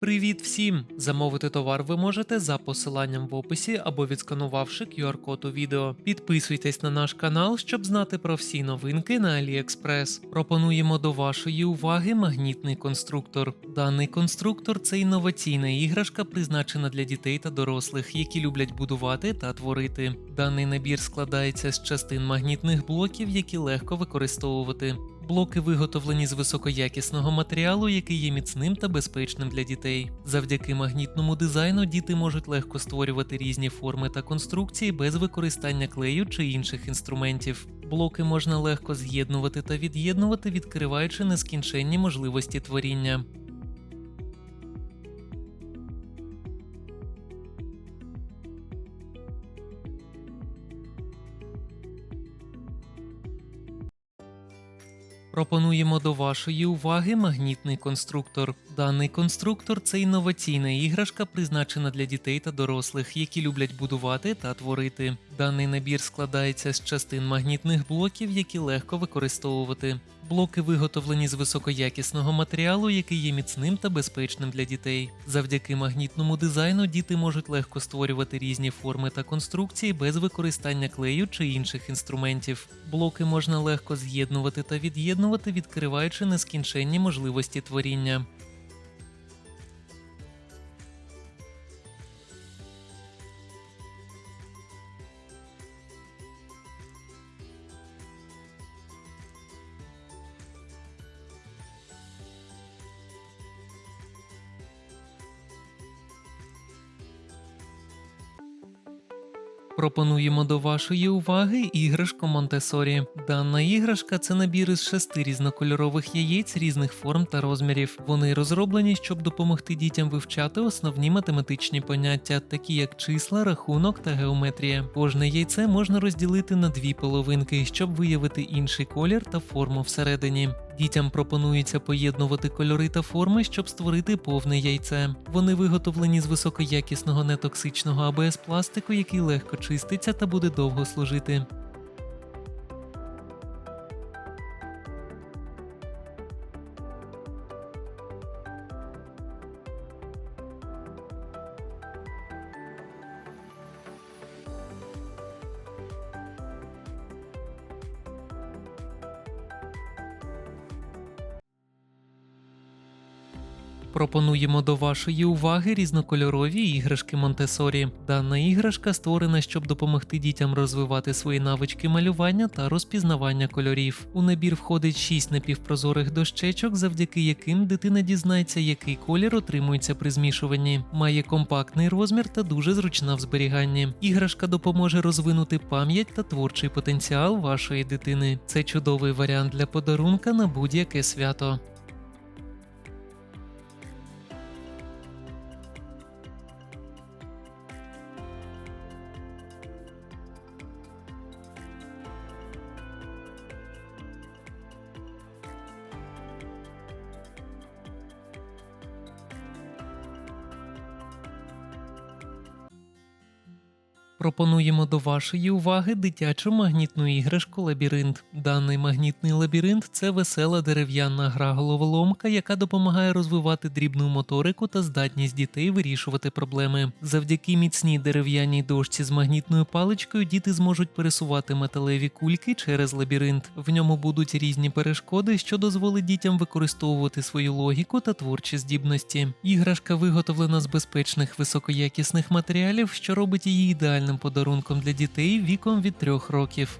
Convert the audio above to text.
Привіт всім! Замовити товар ви можете за посиланням в описі або відсканувавши QR-код у відео. Підписуйтесь на наш канал, щоб знати про всі новинки на AliExpress. Пропонуємо до вашої уваги магнітний конструктор. Даний конструктор це інноваційна іграшка, призначена для дітей та дорослих, які люблять будувати та творити. Даний набір складається з частин магнітних блоків, які легко використовувати. Блоки виготовлені з високоякісного матеріалу, який є міцним та безпечним для дітей. Завдяки магнітному дизайну діти можуть легко створювати різні форми та конструкції без використання клею чи інших інструментів. Блоки можна легко з'єднувати та від'єднувати, відкриваючи нескінченні можливості творіння. Пропонуємо до вашої уваги магнітний конструктор. Даний конструктор це інноваційна іграшка, призначена для дітей та дорослих, які люблять будувати та творити. Даний набір складається з частин магнітних блоків, які легко використовувати. Блоки виготовлені з високоякісного матеріалу, який є міцним та безпечним для дітей. Завдяки магнітному дизайну діти можуть легко створювати різні форми та конструкції без використання клею чи інших інструментів. Блоки можна легко з'єднувати та від'єднувати, відкриваючи нескінченні можливості творіння. Пропонуємо до вашої уваги іграшку Монтесорі. Дана іграшка це набір із шести різнокольорових яєць різних форм та розмірів. Вони розроблені, щоб допомогти дітям вивчати основні математичні поняття, такі як числа, рахунок та геометрія. Кожне яйце можна розділити на дві половинки, щоб виявити інший колір та форму всередині. Дітям пропонується поєднувати кольори та форми, щоб створити повне яйце. Вони виготовлені з високоякісного нетоксичного АБС пластику, який легко чиститься та буде довго служити. Пропонуємо до вашої уваги різнокольорові іграшки Монтесорі. Дана іграшка створена, щоб допомогти дітям розвивати свої навички малювання та розпізнавання кольорів. У набір входить 6 напівпрозорих дощечок, завдяки яким дитина дізнається, який колір отримується при змішуванні. Має компактний розмір та дуже зручна в зберіганні. Іграшка допоможе розвинути пам'ять та творчий потенціал вашої дитини. Це чудовий варіант для подарунка на будь-яке свято. Пропонуємо до вашої уваги дитячу магнітну іграшку Лабіринт. Даний магнітний лабіринт це весела дерев'яна гра головоломка, яка допомагає розвивати дрібну моторику та здатність дітей вирішувати проблеми. Завдяки міцній дерев'яній дошці з магнітною паличкою діти зможуть пересувати металеві кульки через лабіринт. В ньому будуть різні перешкоди, що дозволить дітям використовувати свою логіку та творчі здібності. Іграшка виготовлена з безпечних високоякісних матеріалів, що робить її ідеальним подарунком для дітей віком від 3 років.